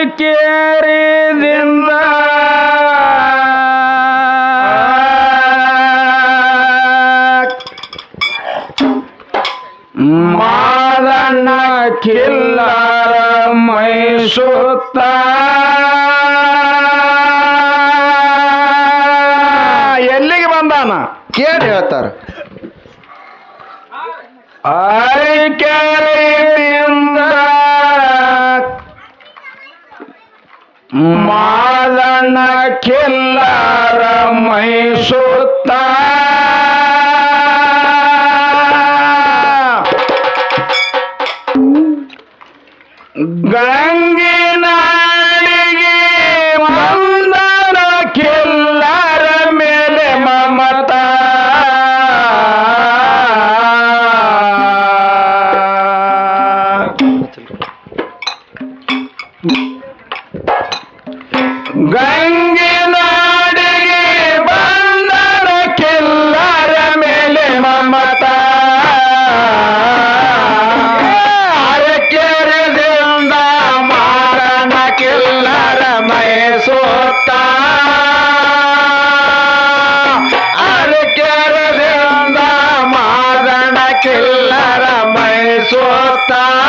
ಅರಿಕೆರೆದಿಂದ ಮಾದಣ್ಣ ಕಿಲ್ಲರ ಮೈಸುತ್ತ ಎಲ್ಲಿಗೆ ಬಂದಾನ? ಕೇಳಿ ಹೇಳ್ತಾರ. ಅರಿಕೆರೆಯಿಂದ ಮಾದಣ್ಣ ಕೆಲ್ಲಾರ ಮೈಸುತ್ತ ಗಂಗಿನಾಡಿಗೆ ಮೈಸೋತ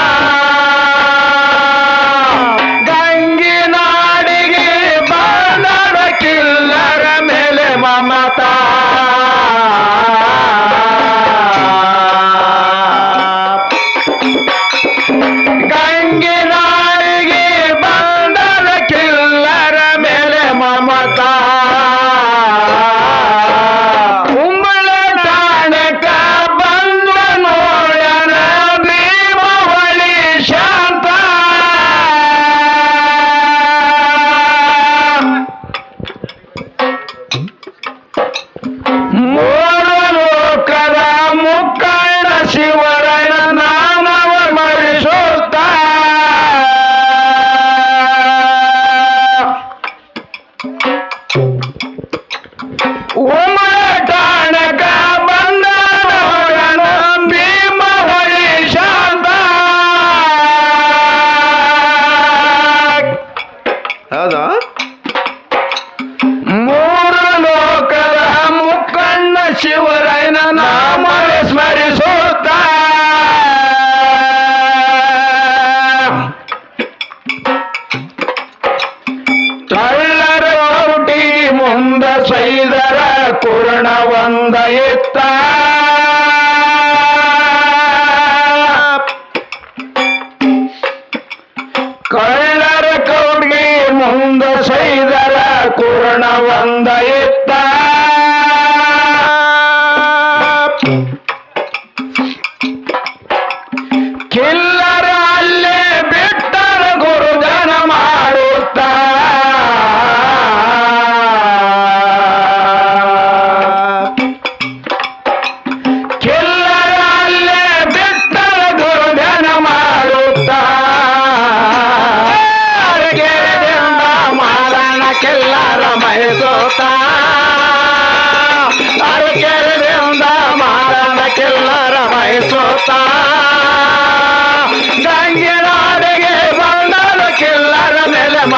ಮುಂದ ಸೈದರ ಕುರಣ ಒಂದ ಎತ್ತ. ಕಳ್ಳರ ಕೌಡ್ಗೆ ಮುಂದ ಸೈದರ ಕುರಣ ಒಂದ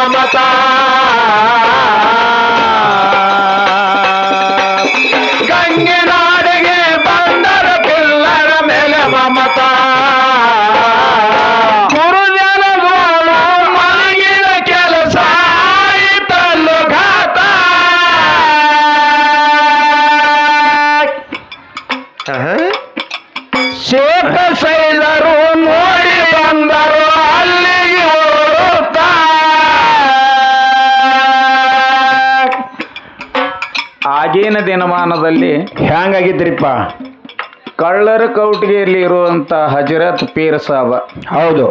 ಮೇಲೆ ದಿನಮಾನದಲ್ಲಿ ಹ್ಯಾಂಗಾಗಿದ್ರಿಪ್ಪ ಕಳ್ಳರ ಕೌಟಿಗೆಯಲ್ಲಿ ಇರುವಂತ ಹಜರತ್ ಪೀರ್ ಸಾಬ. ಹೌದು.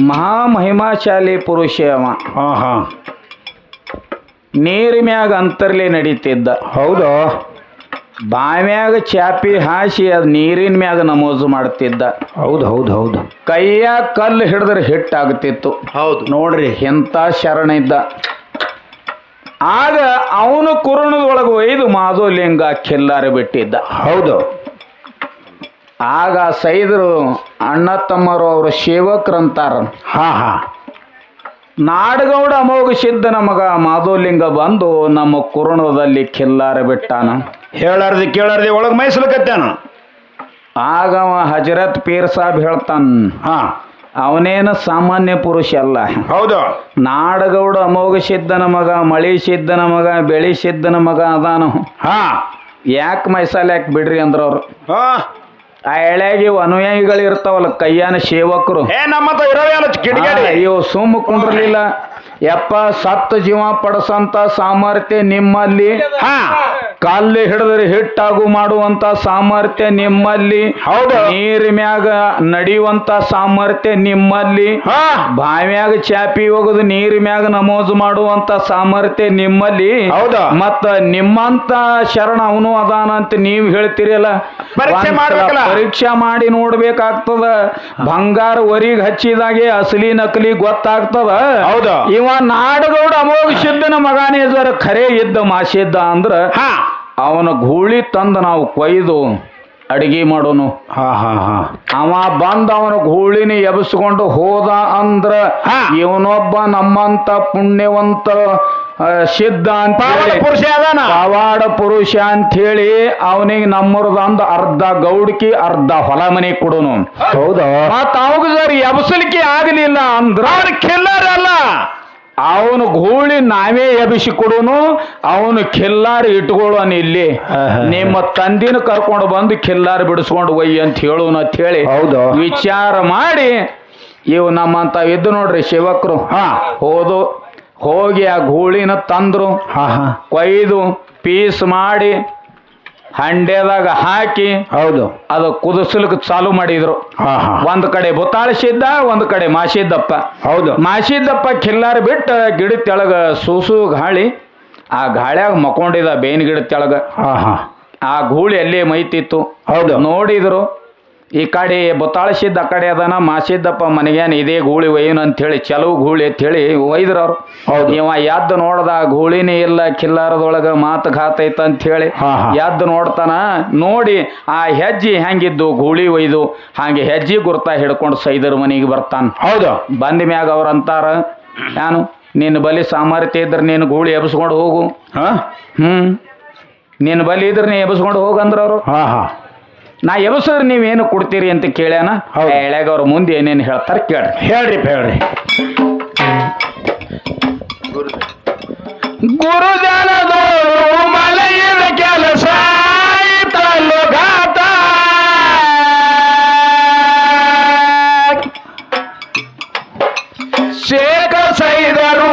ಮಹಾಮಹಿಮಾಶಾಲಿ ಪುರುಷ ಅವ. ಹಾ ಹಾ ನೀರಿ ಮ್ಯಾಗ ಅಂತರ್ಲಿ ನಡೀತಿದ್ದ. ಹೌದು. ಬಾವ್ಯಾಗ ಚಾಪಿ ಹಾಸಿ ಅದ್ ನೀರಿನ ಮ್ಯಾಗ ನಮೋಜು ಮಾಡ್ತಿದ್ದ. ಹೌದು ಹೌದು ಹೌದು. ಕೈಯಾಗ ಕಲ್ಲು ಹಿಡಿದ್ರೆ ಹಿಟ್ಟಾಗ್ತಿತ್ತು ಹೌದು. ನೋಡ್ರಿ ಎಂತ ಶರಣ ಇದ್ದ. ಆಗ ಅವನು ಕುರುಣದೊಳಗೆ ಒಯ್ದು ಮಾಧುಲಿಂಗ ಕೆಲ್ಲಾರ ಬಿಟ್ಟಿದ್ದ. ಹೌದು. ಆಗ ಸೈದರು ಅಣ್ಣ ತಮ್ಮರು ಅವರು ಸೇವಕರಂತಾರ ಹಾ ಹಾ. ನಾಡಗೌಡ ಅಮೋಘ ಸಿದ್ಧ ಮಗ ಮಾಧುಲಿಂಗ ಬಂದು ನಮ್ಮ ಕುರುಣದಲ್ಲಿ ಕಿಲ್ಲಾರ ಬಿಟ್ಟಾನ. ಹೇಳಾರ್ದಿ ಕೇಳಾರ್ದಿ ಒಳಗೆ ಮೈಸಲಕತ್ತಾನ ಆಗ ಅವ ಹಜರತ್ ಪೀರ್ ಸಾಬ್ ಹೇಳ್ತಾನ. ಹಾ. ಅವನೇನು ಸಾಮಾನ್ಯ ಪುರುಷ ಅಲ್ಲ. ಹೌದು. ನಾಡಗೌಡ ಅಮೋಘ ಸಿದ್ಧನ ಮಗ ಮಳಿ ಸಿದ್ಧನ ಮಗ ಬೆಳಿ ಸಿದ್ಧನ ಮಗ ಅದಾನು. ಹಾ. ಯಾಕೆ ಮೈಸಾಲ ಯಾಕೆ ಬಿಡ್ರಿ ಅಂದ್ರ ಅವ್ರು. ಆ ಎಳೆಗೆ ಅನುಯಾಯಿಗಳು ಇರ್ತಾವಲ್ಲ ಕೈಯಾನ ಸೇವಕರು. ಏ ನಮ್ಮತ್ತ ಇರೋವೇನ ಕಿಡಿಗೇಡಿ ಆ, ಇವು ಸುಮ್ಮ ಕುಂಡ್ರಲಿಲ್ಲ. ಯಪ್ಪ ಸತ್ತು ಜೀವ ಪಡಸಂತ ಸಾಮರ್ಥ್ಯ ನಿಮ್ಮಲ್ಲಿ. ಹಾ. ಕಾಲ್ಲಿ ಹಿಡಿದ್ರೆ ಹಿಟ್ಟಾಗು ಮಾಡುವಂತ ಸಾಮರ್ಥ್ಯ ನಿಮ್ಮಲ್ಲಿ. ಹೌದು. ನೀರ್ ಮ್ಯಾಗ ನಡೆಯುವಂತ ಸಾಮರ್ಥ್ಯ ನಿಮ್ಮಲ್ಲಿ. ಬಾವಿಯಾಗ ಚಾಪಿ ಹೋಗುದು ನೀರ್ ಮ್ಯಾಗ ನಮೋಜು ಮಾಡುವಂತ ಸಾಮರ್ಥ್ಯ ನಿಮ್ಮಲ್ಲಿ. ಹೌದು. ಮತ್ತ ನಿಮ್ಮಂತ ಶರಣ ಅವನು ಅದಾನ ಅಂತ ನೀವ್ ಹೇಳ್ತೀರಲ್ಲ. ಪರೀಕ್ಷೆ ಮಾಡಿ ನೋಡ್ಬೇಕಾಗ್ತದ. ಬಂಗಾರ ಒರಿಗ್ ಹಚ್ಚಿದಾಗೆ ಅಸಲಿ ನಕಲಿ ಗೊತ್ತಾಗ್ತದ. ಹೌದು. ಇವ ನಾಡಗೌಡ ಅಮೋಘ ಶುದ್ಧನ ಮಗಾನೇ ಜರ ಖರೆ ಇದ್ದ ಮಾಸಿದ್ದ ಅಂದ್ರ ಅವನ ಗೂಳಿ ತಂದು ನಾವು ಕೊಯ್ದು ಅಡಿಗೆ ಮಾಡೋನು. ಹಾ ಹಾ ಹಾ. ಅವ ಬಂದ ಅವನ ಗೂಳಿನ ಎಬ್ಸ್ಕೊಂಡು ಹೋದ ಅಂದ್ರ ಇವನೊಬ್ಬ ನಮ್ಮಂತ ಪುಣ್ಯವಂತ ಸಿದ್ಧ ಅಂತ ಪುರುಷ ಪವಾಡ ಪುರುಷ ಅಂತ ಹೇಳಿ ಅವನಿಗೆ ನಮ್ಮರದೊಂದು ಅರ್ಧ ಗೌಡ್ಕಿ ಅರ್ಧ ಹೊಲ ಮನೆ ಕೊಡೋನು. ಹೌದಾ? ಮತ್ತ ಅವಾಗ ಸರ್ ಎಬ್ಸಲಿಕ್ಕೆ ಆಗಲಿಲ್ಲ ಅಂದ್ರ ಅವ್ರ ಕಿಲ್ಲರ್ ಅಲ್ಲ. ಅವನು ಗೂಳಿ ನಾವೇ ಎಬಿಸಿ ಕೊಡುನು ಅವನು ಖಿಲ್ಲಾರ ಇಟ್ಕೊಳ್ಳೋನು ಇಲ್ಲಿ. ನಿಮ್ಮ ತಂದಿನ ಕರ್ಕೊಂಡು ಬಂದು ಖಿಲ್ಲಾರ ಬಿಡಿಸ್ಕೊಂಡು ಒಯ್ಯ ಅಂತ ಹೇಳೋನು ಅಂತ ಹೇಳಿ ಹೌದು. ವಿಚಾರ ಮಾಡಿ ಇವು ನಮ್ಮಂತ ಇದ್ದು ನೋಡ್ರಿ ಶಿವಕರು. ಹಾ. ಹೋದು ಹೋಗಿ ಆ ಗೂಳಿನ ತಂದ್ರು ಕೊಯ್ದು ಪೀಸ್ ಮಾಡಿ ಹಂಡೆದಾಗ ಹಾಕಿ ಹೌದು. ಅದು ಕುದಿಸ್ಲಿಕ್ಕೆ ಚಾಲು ಮಾಡಿದ್ರು. ಹಾ ಹಾ. ಒಂದ್ ಕಡೆ ಬುತ್ತಾಳಿಸಿದ್ದ ಒಂದ್ ಕಡೆ ಮಾಸಿದ್ದಪ್ಪ. ಹೌದು. ಮಾಸಿದ್ದಪ್ಪ ಕಿಲ್ಲಾರ ಬಿಟ್ಟು ಗಿಡ ತೆಳಗ ಸೂಸು ಗಾಳಿ ಆ ಗಾಳ್ಯಾಗ ಮಕ್ಕೊಂಡಿದ್ದ ಬೇವಿನ ಗಿಡ ತೆಳಗ. ಹಾ ಹಾ. ಆ ಗೂಳಿ ಅಲ್ಲೇ ಮೈತಿತ್ತು. ಹೌದು. ನೋಡಿದ್ರು ಈ ಕಡೆ ಬೊತ್ತಾಳಿಸಿದ್ದ ಆ ಕಡೆ ಅದನ ಮಾಸಿದ್ದಪ್ಪ ಮನೆಗೇನು ಇದೇ ಗೂಳಿ ಒಯ್ಯನು ಅಂತೇಳಿ ಚಲವು ಗೂಳಿ ಅಂತ ಹೇಳಿ ಒಯ್ದ್ರು ಅವ್ರು ಹೌದು. ಇವ ಎದ್ದು ನೋಡ್ದ ಗೂಳಿನೇ ಇಲ್ಲ ಕಿಲ್ಲಾರದೊಳಗ ಮಾತು ಘಾತೈತ ಅಂತ ಹೇಳಿ. ಎದ್ದು ನೋಡ್ತಾನ ನೋಡಿ ಆ ಹೆಜ್ಜೆ ಹೆಂಗಿದ್ದು ಗೂಳಿ ಒಯ್ದು ಹಾಗೆ ಹೆಜ್ಜೆ ಗುರ್ತ ಹಿಡ್ಕೊಂಡು ಸೈದರ್ ಮನೆಗೆ ಬರ್ತಾನ. ಹೌದು. ಬಂದ ಮ್ಯಾಗ ಅವ್ರ ಅಂತಾರ ನಾನು ನಿನ್ನ ಬಲಿ ಸಾಮರ್ಥ್ಯ ಇದ್ರೆ ನೀನು ಗೂಳಿ ಎಬ್ಸ್ಕೊಂಡು ಹೋಗು. ಹ್ಮ್. ನಿನ್ನ ಬಲಿ ಇದ್ರೆ ನೀ ಎಬ್ಸ್ಕೊಂಡು ಹೋಗಂದ್ರ ಅವರು ಹಾ ಹಾ. ನಾ ಎಬ್ಸಿದ್ರೆ ನೀವೇನು ಕೊಡ್ತೀರಿ ಅಂತ ಕೇಳ್ಯಾನ? ಹೌದು. ಎಳ್ಯಾಗ ಅವ್ರ ಮುಂದೆ ಏನೇನು ಹೇಳ್ತಾರೆ ಕೇಳ್ರಿ. ಹೇಳ್ರಿ ಹೇಳ್ರಿ. ಗುರುಜನದವರು ಮಲೆಯಿದ ಕೆಲಸ ಆಯ್ತಲ್ಲೋ ಘಾತ. ಶೇಖ ಸೈದರು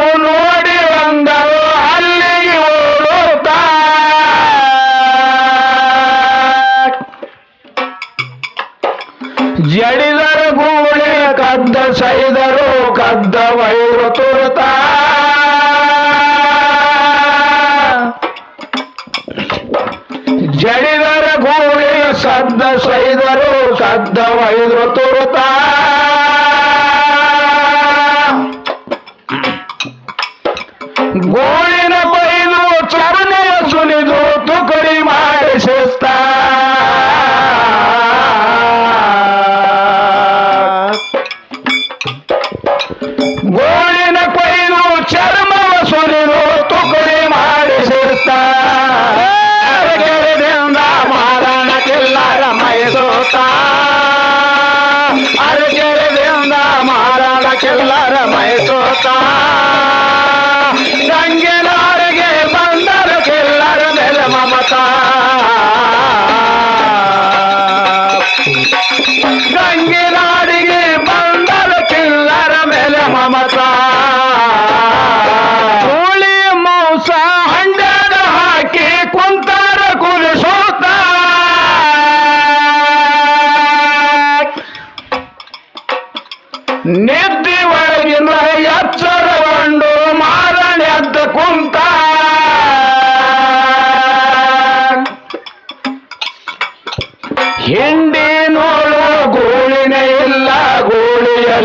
ಕದ್ದ ಸೈದರು ಕದ್ದ ವೈರು ತುರತ. ಜಡಿದರ ಗೂಳಿ ಸದ್ದ ಸೈದರು ಕದ್ದ ವೈರು ತುರುತ.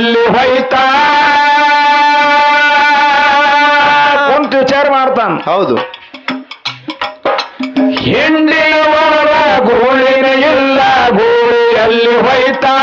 ಗೂಳಿಯಲ್ಲಿ ಹೋಯ್ತ? ಕುಂತು ವಿಚಾರ ಮಾಡ್ತಾನ. ಹೌದು. ಹಿಂಡಿ ಗೋಳಿನ ಎಲ್ಲ ಗೋಳಿ ಅಲ್ಲಿ ಹೋಯ್ತಾ?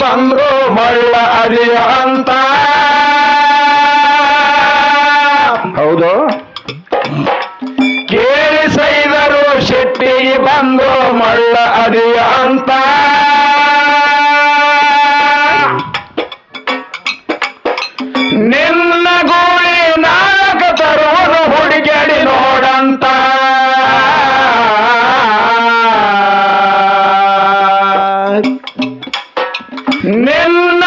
ಬಂದ್ರು ಮಳ್ಳ ಅರಿ ಅಂತ. ಹೌದು. ಕೇಳಿಸೈದರು ಶೆಟ್ಟಿ ಬಂದ್ರು ಮಳ್ಳ ಅರಿ ಅಂತ. நில்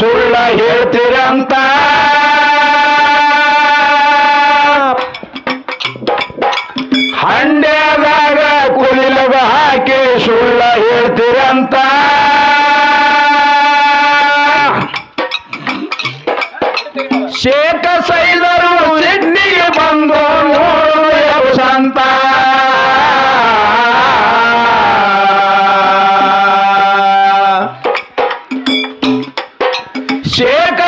ಸುಳ್ಳ ಹೇಳ್ತೀರಂತ 杰哥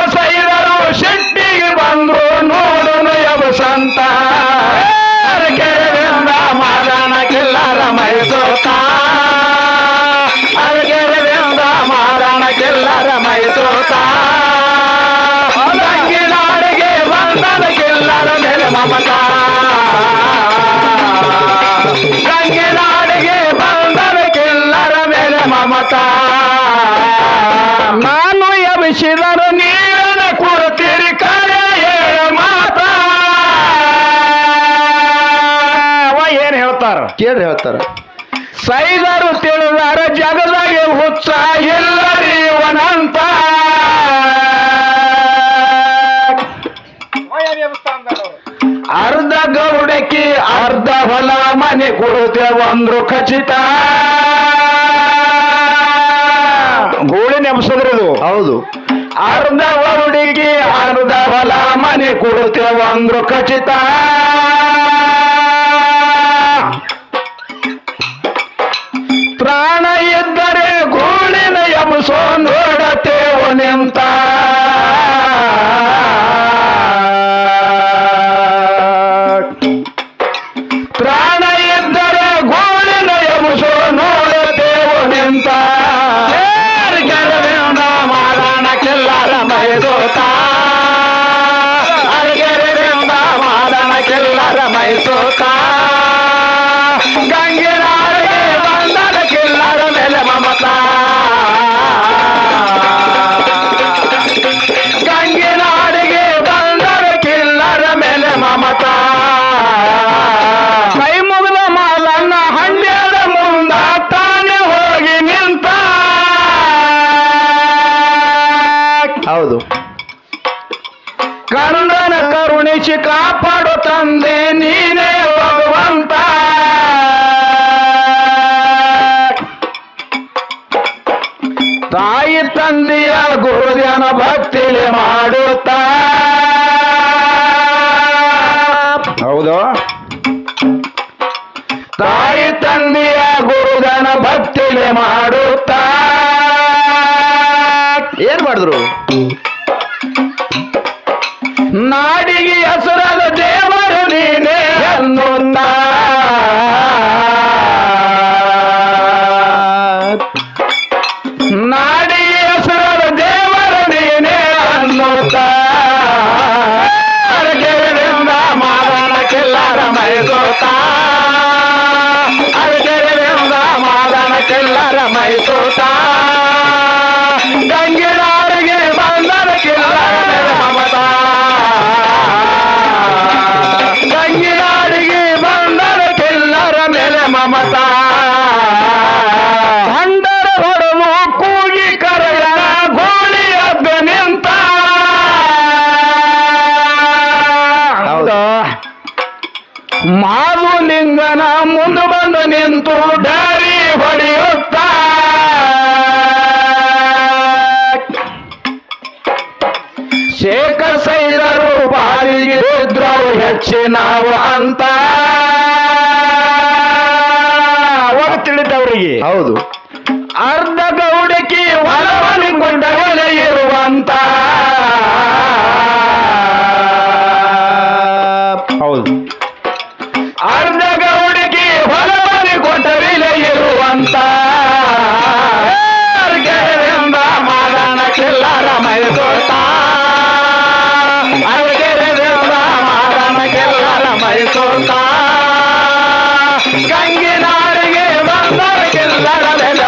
ಶಿಲರ ನೀರನ ಕೊಡುತ್ತೀರಿ ಕರೆ ಹೇಳ ಮಾತ ಅವ ಏನ್ ಹೇಳ್ತಾರ ಕೇಳಿ ಹೇಳ್ತಾರ ಸೈದರು ತಿಳಿದಾರ ಜಗದಾಗ ಹುಚ್ಚ ಎಲ್ಲರಿ ವನಂತ ಅರ್ಧ ಗೌಡಕಿ ಅರ್ಧ ಹೊಲ ಮನೆ ಕೊಡುತ್ತೆ ಅಂದ್ರು ಖಚಿತ ಧೂಳಿನ ಎಬ್ಸದ್ರಿ ಹೌದು. ಅರ್ಧ ಹುಡುಗಿ ಅರ್ಧ ಹೊಲ ಮನೆ ಕೊಡುತ್ತೇವ ಅಂದ್ರು ಖಚಿತ. ಪ್ರಾಣ ಇದ್ದರೆ ಗೋಳಿನ ಎಮಸೋ ನೋಡತೇವ ನಿಂತ ಕಂದನ ಕರುಣಿಸಿ ಕಾಪಾಡು ತಂದೆ, ನೀನೇ ಭಗವಂತ. ತಾಯಿ ತಂದೆಯ ಗುರುಜನ ಭಕ್ತಿಲಿ ಮಾಡುತ್ತಾ ಹೌದು. ತಾಯಿ ತಂದೆಯ ಗುರುಜನ ಭಕ್ತಿಲಿ ಮಾಡುತ್ತಾ ಏನ್ ಮಾಡಿದ್ರು? ಕೆಲ್ಲರ ಗಂಗೆದಾರಿಗೆ ಗಂಗಿನಾರಿಗೆ ಬಂದರ ಕಿಲ್ಲರ ಮಮತಾ. ಗಂಗಿನಾಡಿಗೆ ಬಂದರ ಕಿಲ್ಲರ ಮೇಲೆ ಮಮತಾ. ಅಂದರ ಹೊರವು ಕೂಗಿ ಕರೆಯ ಗೋಳಿ ಹಬ್ಬ ನಿಂತ. ಮಾಧು ಲಿಂಗನ ಮುಂದೆ ಬಂದು ನಿಂತು. ಇದ್ರವು ನಾವು ಅಂತ. ಅವಾಗ ತಿಳಿದವರಿಗೆ ಹೌದು. ಅರ್ಧ ಗೌಡಕಿ ಹೊಲವನು ಕೊಂಡ ಹೊಲೆ ಇರುವಂತ.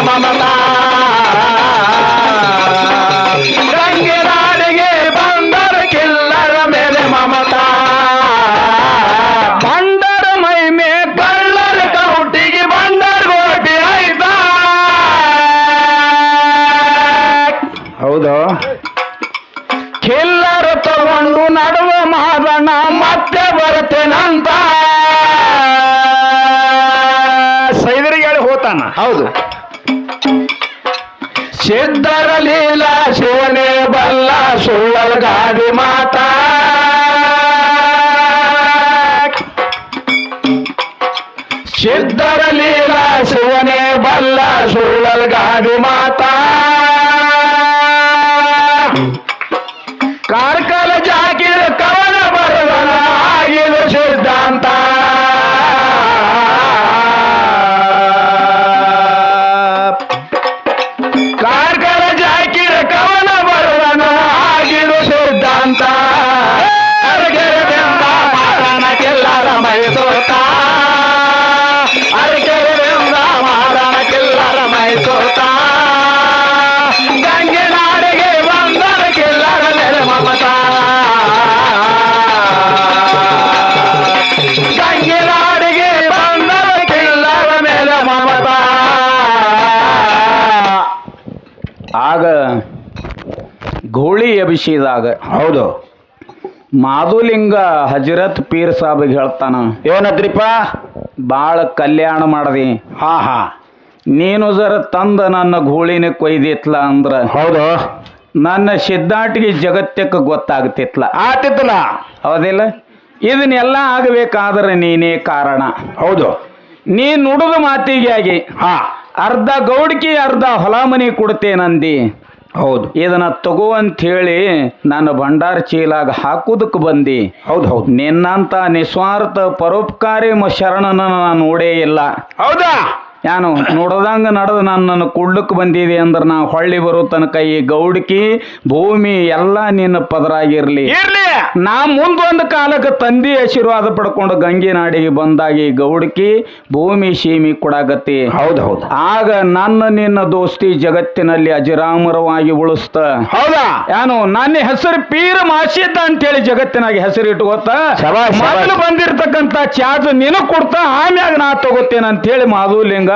ಮಮತಾ. ಸೈದರಿಗೆ ಹೇಳಿ ಹೋತಾನ ಹೌದು. ಸಿದ್ಧರ ಲೀಲಾ ಶಿವನೇ ಬಲ್ಲ ಸುಳ್ಳ ಗಾದಿ ಮಾತಾ. ಸಿದ್ಧರ ಲೀಲಾ ಶಿವನೇ ಬಲ್ಲ ಸುಳ್ಳ ಗಾದಿ ಮಾತಾ. ಎಬಿಸಿದಾಗ ಹೌದು. ಮಾಧುಲಿಂಗ ಹಜರತ್ ಪೀರ್ ಸಾಬಿಗೆ ಹೇಳ್ತಾನ ಏನದ್ರಿಪ್ಪ? ಬಾಳ ಕಲ್ಯಾಣ ಮಾಡದಿ. ಹಾ ಹಾ. ನೀನು ಜರ ತಂದ ನನ್ನ ಗೂಳಿನ ಕೊಯ್ದಿತ್ಲ ಅಂದ್ರ ಹೌದು. ನನ್ನ ಸಿದ್ಧಾಟಿಗೆ ಜಗತ್ತಕ್ಕೆ ಗೊತ್ತಾಗ್ತಿತ್ಲ. ಆತಿತ್ತಲ್ಲ ಹೌದಿಲ್ಲ? ಇದನ್ನೆಲ್ಲ ಆಗಬೇಕಾದ್ರೆ ನೀನೇ ಕಾರಣ. ಹೌದು. ನೀ ನುಡಿದ ಮಾತಿಗೆ ಆಗಿ ಹಾ. ಅರ್ಧ ಗೌಡ್ಕಿ ಅರ್ಧ ಹೊಲ ಮನಿ ಕೊಡ್ತೇನಂದಿ. ಹೌದು. ಇದನ್ನ ತಗೋ ಅಂತ ಹೇಳಿ ನಾನು ಭಂಡಾರ ಚೀಲಾಗ ಹಾಕುದಕ್ಕೆ ಬಂದಿ. ಹೌದು ಹೌದು. ನಿನ್ನಂತ ನಿಸ್ವಾರ್ಥ ಪರೋಪಕಾರಿ ಶರಣನ ನಾನು ನೋಡೇ ಇಲ್ಲ. ಹೌದಾ? ಯಾನು ನೋಡ್ದಂಗ ನಡೆದು ನನ್ನ ಕುಡ್ಲಕ್ಕೆ ಬಂದಿದೆ ಅಂದ್ರೆ ನಾ ಹೊಳ್ಳಿ ಬರೋ ತನಕ ಈ ಗೌಡಕಿ ಭೂಮಿ ಎಲ್ಲ ನಿನ್ನ ಪದರಾಗಿರ್ಲಿ. ಇರ್ಲಿ. ನಾ ಮುಂದೊಂದು ಕಾಲಕ್ಕೆ ತಂದಿ ಆಶೀರ್ವಾದ ಪಡ್ಕೊಂಡು ಗಂಗೆ ನಾಡಿಗೆ ಬಂದಾಗ ಈ ಗೌಡ್ಕಿ ಭೂಮಿ ಸೀಮಿ ಕೊಡಾಗತ್ತಿ ಹೌದು ಹೌದು. ಆಗ ನನ್ನ ನಿನ್ನ ದೋಸ್ತಿ ಜಗತ್ತಿನಲ್ಲಿ ಅಜರಾಮರವಾಗಿ ಉಳಿಸ್ತ. ಹೌದಾ? ಏನು ನನ್ನ ಹೆಸರು ಪೀರ ಮಾಸಿದ್ದ ಅಂತೇಳಿ ಜಗತ್ತಿನಾಗ ಹೆಸರು ಇಟ್ಕೋತ. ಮೊದಲು ಬಂದಿರ್ತಕ್ಕಂಥ ಚಾರ್ಜ್ ನಿನಗ್ ಕೊಡ್ತಾ ಆಮ್ಯಾಗ ನಾ ತಗೋತೇನೆ ಅಂತ ಹೇಳಿ ಮಾಧುಲಿಂಗ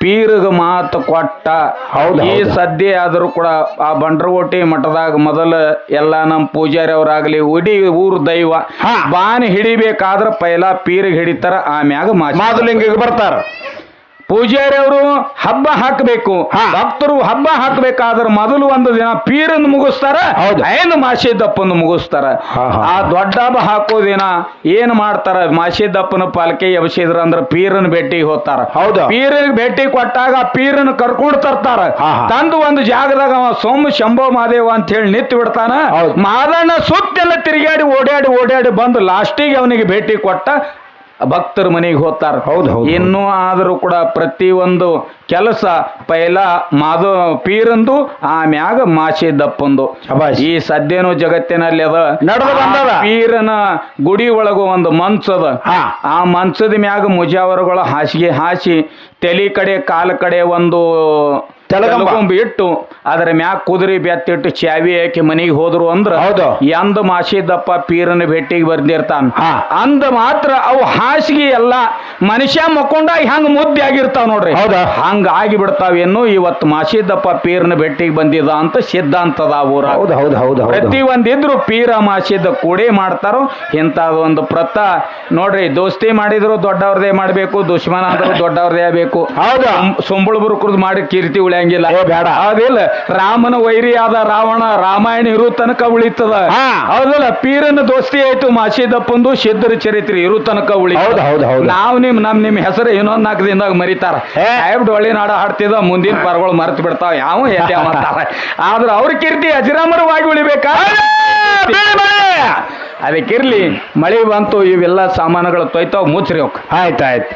ಪೀರಗ ಮಾತು ಕೊಟ್ಟ ಹೌದು, ಈ ಹೌದು. ಸದ್ಯ ಆದರೂ ಕೂಡ ಆ ಬಂಡ್ರಗೋಟಿ ಮಠದಾಗ ಮೊದಲ ಎಲ್ಲ ನಮ್ಮ ಪೂಜಾರಿ ಅವರಾಗ್ಲಿ ಇಡೀ ಊರ್ ದೈವ ಹಾ. ಬಾನಿ ಹಿಡಿಬೇಕಾದ್ರ ಪೈಲ ಪೀರಿಗೆ ಹಿಡಿತಾರ ಆಮ್ಯಾಗ ಮಾದುಲಿಂಗಿಗೆ ಬರ್ತಾರ ಪೂಜಾರಿ ಅವರು ಹಬ್ಬ ಹಾಕಬೇಕು. ಭಕ್ತರು ಹಬ್ಬ ಹಾಕಬೇಕಾದ್ರೆ ಮೊದಲು ಒಂದು ದಿನ ಪೀರನ್ನು ಮುಗಿಸ್ತಾರ ಹೌದು. ಏನು ಮಾಸಿದಪ್ಪನ ಮುಗಿಸ್ತಾರ ಆ ದೊಡ್ಡ ಹಬ್ಬ ಹಾಕೋ ದಿನ ಏನ್ ಮಾಡ್ತಾರ ಮಾಸಿದಪ್ಪನ ಪಾಲ್ಕೆ ಎಬ್ಸಿದ್ರ ಅಂದ್ರ ಪೀರನ್ ಭೇಟಿ ಹೋಗ್ತಾರ ಹೌದು. ಪೀರನ್ ಭೇಟಿ ಕೊಟ್ಟಾಗ ಪೀರನ್ನು ಪೀರನ್ ಕರ್ಕೊಂಡು ತರ್ತಾರ. ತಂದು ಒಂದು ಜಾಗದಾಗ ಅವ ಸೋಮ ಶಂಭೋ ಮಾದೇವ ಅಂತ ಹೇಳಿ ನಿಂತು ಬಿಡ್ತಾನ. ಮಾದಣ್ಣ ಸುತ್ತೆಲ್ಲ ತಿರುಗಾಡಿ ಓಡಾಡಿ ಓಡಾಡಿ ಬಂದು ಲಾಸ್ಟಿಗೆ ಅವನಿಗೆ ಭೇಟಿ ಕೊಟ್ಟ ಭಕ್ತರ ಮನೆಗೆ ಹೋಗ್ತಾರ ಹೌದು, ಹೌದು. ಇನ್ನೂ ಆದರೂ ಕೂಡ ಪ್ರತಿಯೊಂದು ಕೆಲಸ ಪೈಲ ಮಾದು ಪೀರಂದು ಆಮ್ಯಾಗ ಮಾಸಿದಪ್ಪಂದು ದಪ್ಪಂದು ಈ ಸದ್ಯನು ಜಗತ್ತಿನಲ್ಲಿ ಅದ ನಡೆದು ಬಂದದ. ಆ ಪೀರನ ಗುಡಿ ಒಳಗ ಒಂದು ಮಂಚದ ಹಾ. ಆ ಮಂಚದ ಮ್ಯಾಗ ಮುಜಾವರುಗಳ ಹಾಸಿಗೆ ಹಾಸಿ ತಲೆ ಕಡೆ ಕಾಲ ಕಡೆ ಒಂದು ತೆಲಗಂಬ. ತೆಲಗಂಬ ಇಟ್ಟು ಅದರ ಮ್ಯಾಗ ಕುದುರೆ ಬೆತ್ತಿಟ್ಟು ಚಾವಿ ಹಾಕಿ ಮನೆಗೆ ಹೋದ್ರು ಅಂದ್ರ ಹೌದು. ಎಂದ ಮಾಸಿದಪ್ಪ ಪೀರನ ಭೇಟಿಗೆ ಬರ್ದಿರ್ತಾನ. ಅಂದ ಮಾತ್ರ ಅವು ಹಾಸಿಗೆ ಎಲ್ಲ ಮನುಷ್ಯ ಮಕ್ಕೊಂಡ ಹೆಂಗ್ ಮುದ್ದೆ ಆಗಿರ್ತಾವ ನೋಡ್ರಿ ಹೌದಾ? ಹಂಗ ಆಗಿ ಬಿಡ್ತಾವೇನು ಇವತ್ತು ಮಾಸಿದಪ್ಪ ಪೀರನ ಭೇಟಿಗೆ ಬಂದಿದ ಅಂತ ಸಿದ್ಧಾಂತದ ಊರ ಹೌದು ಹೌದು ಹೌದು ಪ್ರತಿ ಒಂದಿದ್ರು ಪೀರ ಮಾಸಿದ ಕೂಡೇ ಮಾಡ್ತಾರೋ ಇಂಥದ್ದು ಒಂದು ಪ್ರತ ನೋಡ್ರಿ ದೋಸ್ತಿ ಮಾಡಿದ್ರು ದೊಡ್ಡವ್ರದೇ ಮಾಡಬೇಕು ದುಶ್ಮನ ಅಂದ್ರೆ ದೊಡ್ಡವ್ರದೇ ಆಗ್ಬೇಕು ಹೌದು. ಸುಂಬಳ ಬುರುಕುರ್ದು ಮಾಡಿ ಕೀರ್ತಿ ಉಳಿಯಂಗಿಲ್ಲ ಏ, ಬೇಡ. ಹೌದಿಲ್ಲ. ರಾಮನ ವೈರಿ ಆದ ರಾವಣ ರಾಮಾಯಣ ಇರು ತನಕ ಉಳಿತದ. ಹಾ. ಹೌದಲ್ಲ. ಪೀರನ ದೋಸ್ತಿ ಆಯ್ತು ಮಾಸಿದಪ್ಪಂದು ಸಿದ್ಧರ ಚರಿತ್ರೆ ಇರು ತನಕ ಉಳಿ ಹೌದು, ಹೌದು, ಹೌದು. ನಾವ್ ನಿಮ್ ನಮ್ ನಿಮ್ ಹೆಸರು ಇನ್ನೊಂದ್ ನಾಲ್ಕು ದಿನದಾಗ ಮರಿತಾರ. ಏ. ಸಾಹೇಬ್ ಡೊಳ್ಳಿ ನಾಡ ಹಾಡ್ತಿದ ಮುಂದಿನ ಪರಗಳು ಮರ್ತು ಬಿಡ್ತಾವ. ಯಾವ ಮಾಡ್ತಾರ ಆದ್ರ ಅವ್ರ ಕೀರ್ತಿ ಅಜರಾಮರವಾಗಿ ಉಳಿಬೇಕಾ? ಅದಕ್ಕಿರ್ಲಿ ಮಳೆ ಬಂತು ಇವೆಲ್ಲ ಸಾಮಾನುಗಳು ತೊಯ್ತಾವ್ ಮುಚ್ಚ್ರಿ ಅವಕ್ ಆಯ್ತಾಯ್ತು ಆಯ್ತು.